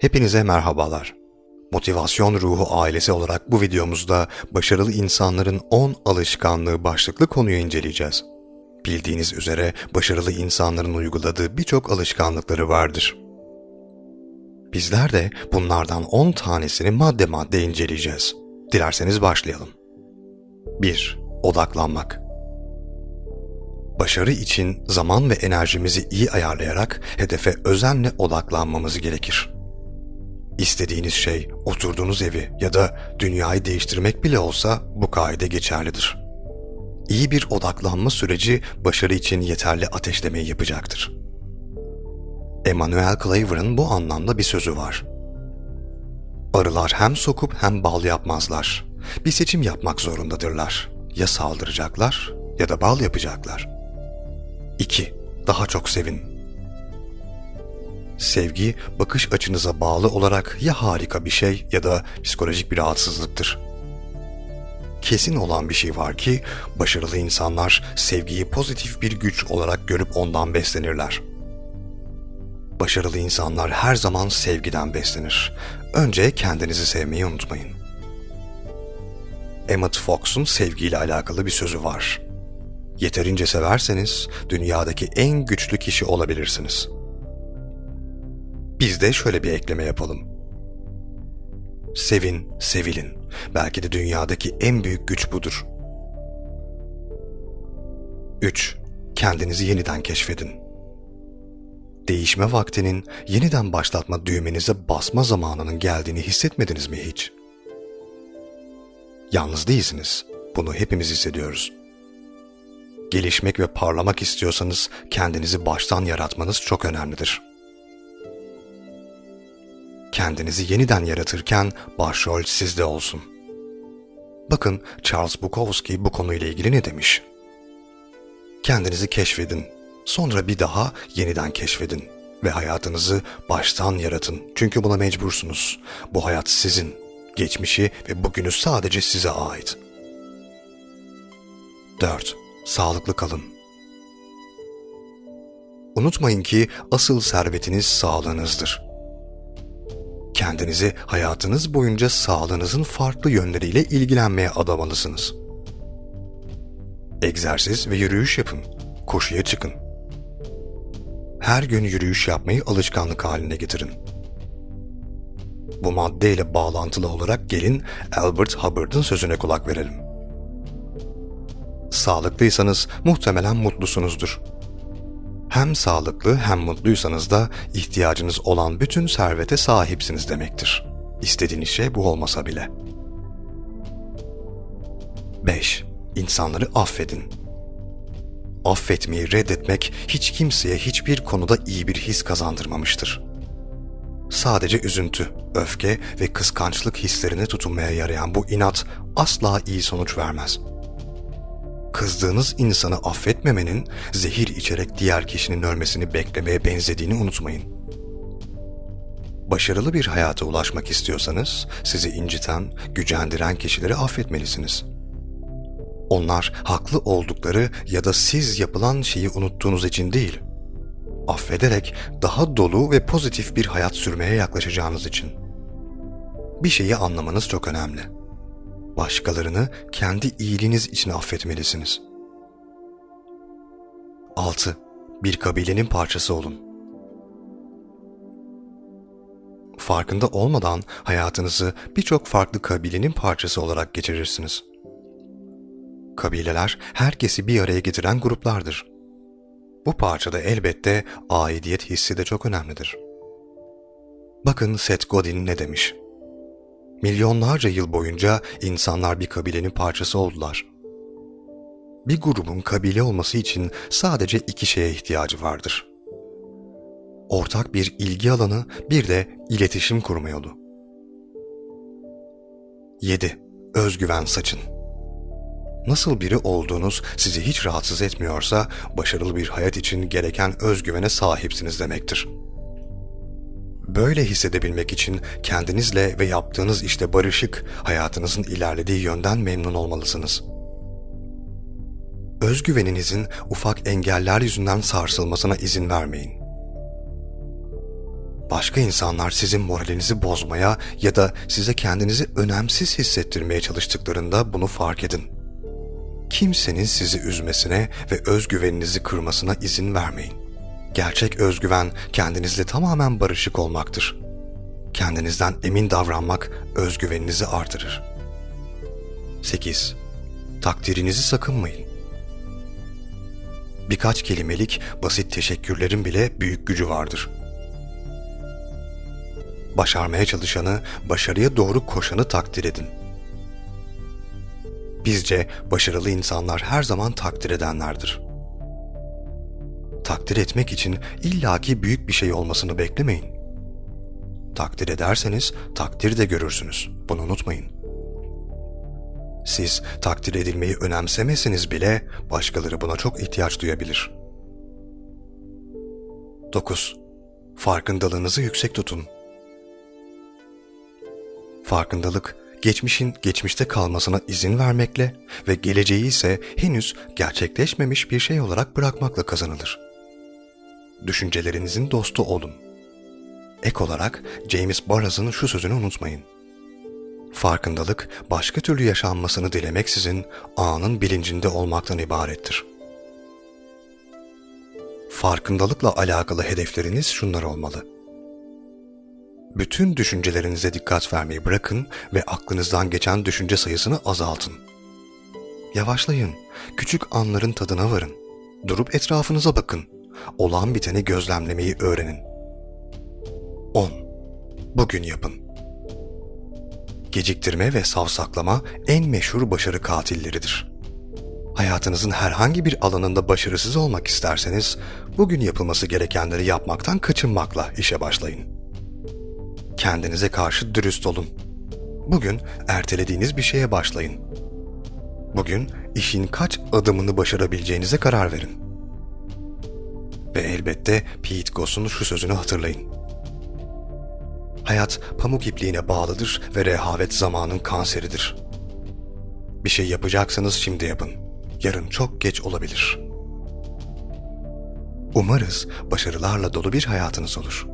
Hepinize merhabalar. Motivasyon Ruhu ailesi olarak bu videomuzda başarılı insanların 10 alışkanlığı başlıklı konuyu inceleyeceğiz. Bildiğiniz üzere başarılı insanların uyguladığı birçok alışkanlıkları vardır. Bizler de bunlardan 10 tanesini madde madde inceleyeceğiz. Dilerseniz başlayalım. 1. Odaklanmak. Başarı için zaman ve enerjimizi iyi ayarlayarak hedefe özenle odaklanmamız gerekir. İstediğiniz şey oturduğunuz evi ya da dünyayı değiştirmek bile olsa bu kaide geçerlidir. İyi bir odaklanma süreci başarı için yeterli ateşlemeyi yapacaktır. Emmanuel Claver'ın bu anlamda bir sözü var. Arılar hem sokup hem bal yapmazlar. Bir seçim yapmak zorundadırlar. Ya saldıracaklar ya da bal yapacaklar. 2. Daha çok sevin. Sevgi, bakış açınıza bağlı olarak ya harika bir şey ya da psikolojik bir rahatsızlıktır. Kesin olan bir şey var ki, başarılı insanlar sevgiyi pozitif bir güç olarak görüp ondan beslenirler. Başarılı insanlar her zaman sevgiden beslenir. Önce kendinizi sevmeyi unutmayın. Emmett Fox'un sevgiyle alakalı bir sözü var. Yeterince severseniz dünyadaki en güçlü kişi olabilirsiniz. Biz de şöyle bir ekleme yapalım. Sevin, sevilin. Belki de dünyadaki en büyük güç budur. 3. Kendinizi yeniden keşfedin. Değişme vaktinin yeniden başlatma düğmenize basma zamanının geldiğini hissetmediniz mi hiç? Yalnız değilsiniz. Bunu hepimiz hissediyoruz. Gelişmek ve parlamak istiyorsanız kendinizi baştan yaratmanız çok önemlidir. Kendinizi yeniden yaratırken başrol sizde olsun. Bakın Charles Bukowski bu konuyla ilgili ne demiş? Kendinizi keşfedin, sonra bir daha yeniden keşfedin ve hayatınızı baştan yaratın. Çünkü buna mecbursunuz. Bu hayat sizin. Geçmişi ve bugünü sadece size ait. 4. Sağlıklı kalın. Unutmayın ki asıl servetiniz sağlığınızdır. Kendinizi hayatınız boyunca sağlığınızın farklı yönleriyle ilgilenmeye adamalısınız. Egzersiz ve yürüyüş yapın. Koşuya çıkın. Her gün yürüyüş yapmayı alışkanlık haline getirin. Bu maddeyle bağlantılı olarak gelin Albert Hubbard'ın sözüne kulak verelim. Sağlıklıysanız muhtemelen mutlusunuzdur. Hem sağlıklı hem mutluysanız da ihtiyacınız olan bütün servete sahipsiniz demektir. İstediğiniz şey bu olmasa bile. 5. İnsanları affedin. Affetmeyi reddetmek hiç kimseye hiçbir konuda iyi bir his kazandırmamıştır. Sadece üzüntü, öfke ve kıskançlık hislerine tutunmaya yarayan bu inat asla iyi sonuç vermez.'' Kızdığınız insanı affetmemenin zehir içerek diğer kişinin ölmesini beklemeye benzediğini unutmayın. Başarılı bir hayata ulaşmak istiyorsanız sizi inciten, gücendiren kişileri affetmelisiniz. Onlar haklı oldukları ya da siz yapılan şeyi unuttuğunuz için değil, affederek daha dolu ve pozitif bir hayat sürmeye yaklaşacağınız için. Bir şeyi anlamanız çok önemli başkalarını kendi iyiliğiniz için affetmelisiniz. 6. Bir kabilenin parçası olun. Farkında olmadan hayatınızı birçok farklı kabilenin parçası olarak geçirirsiniz. Kabileler herkesi bir araya getiren gruplardır. Bu parçada elbette aidiyet hissi de çok önemlidir. Bakın Seth Godin ne demiş? Milyonlarca yıl boyunca insanlar bir kabilenin parçası oldular. Bir grubun kabile olması için sadece iki şeye ihtiyacı vardır. Ortak bir ilgi alanı, bir de iletişim kurma yolu. 7. Özgüven saçın. Nasıl biri olduğunuz sizi hiç rahatsız etmiyorsa başarılı bir hayat için gereken özgüvene sahipsiniz demektir. Böyle hissedebilmek için kendinizle ve yaptığınız işte barışık, hayatınızın ilerlediği yönden memnun olmalısınız. Özgüveninizin ufak engeller yüzünden sarsılmasına izin vermeyin. Başka insanlar sizin moralinizi bozmaya ya da size kendinizi önemsiz hissettirmeye çalıştıklarında bunu fark edin. Kimsenin sizi üzmesine ve özgüveninizi kırmasına izin vermeyin. Gerçek özgüven kendinizle tamamen barışık olmaktır. Kendinizden emin davranmak özgüveninizi artırır. 8. Takdirinizi sakınmayın. Birkaç kelimelik basit teşekkürlerin bile büyük gücü vardır. Başarmaya çalışanı, başarıya doğru koşanı takdir edin. Bizce başarılı insanlar her zaman takdir edenlerdir. Takdir etmek için illaki büyük bir şey olmasını beklemeyin. Takdir ederseniz takdir de görürsünüz. Bunu unutmayın. Siz takdir edilmeyi önemsemeseniz bile başkaları buna çok ihtiyaç duyabilir. 9. Farkındalığınızı yüksek tutun. Farkındalık, geçmişin geçmişte kalmasına izin vermekle ve geleceği ise henüz gerçekleşmemiş bir şey olarak bırakmakla kazanılır. Düşüncelerinizin dostu olun. Ek olarak James Barraz'ın şu sözünü unutmayın. Farkındalık, başka türlü yaşanmasını dilemeksizin anın bilincinde olmaktan ibarettir. Farkındalıkla alakalı hedefleriniz şunlar olmalı. Bütün düşüncelerinize dikkat vermeyi bırakın ve aklınızdan geçen düşünce sayısını azaltın. Yavaşlayın, küçük anların tadına varın. Durup etrafınıza bakın. Olan biteni gözlemlemeyi öğrenin. 10. Bugün yapın. Geciktirme ve savsaklama en meşhur başarı katilleridir. Hayatınızın herhangi bir alanında başarısız olmak isterseniz, bugün yapılması gerekenleri yapmaktan kaçınmakla işe başlayın. Kendinize karşı dürüst olun. Bugün ertelediğiniz bir şeye başlayın. Bugün işin kaç adımını başarabileceğinize karar verin. Ve elbette Pete Goss'un şu sözünü hatırlayın. Hayat pamuk ipliğine bağlıdır ve rehavet zamanın kanseridir. Bir şey yapacaksanız şimdi yapın. Yarın çok geç olabilir. Umarız başarılarla dolu bir hayatınız olur.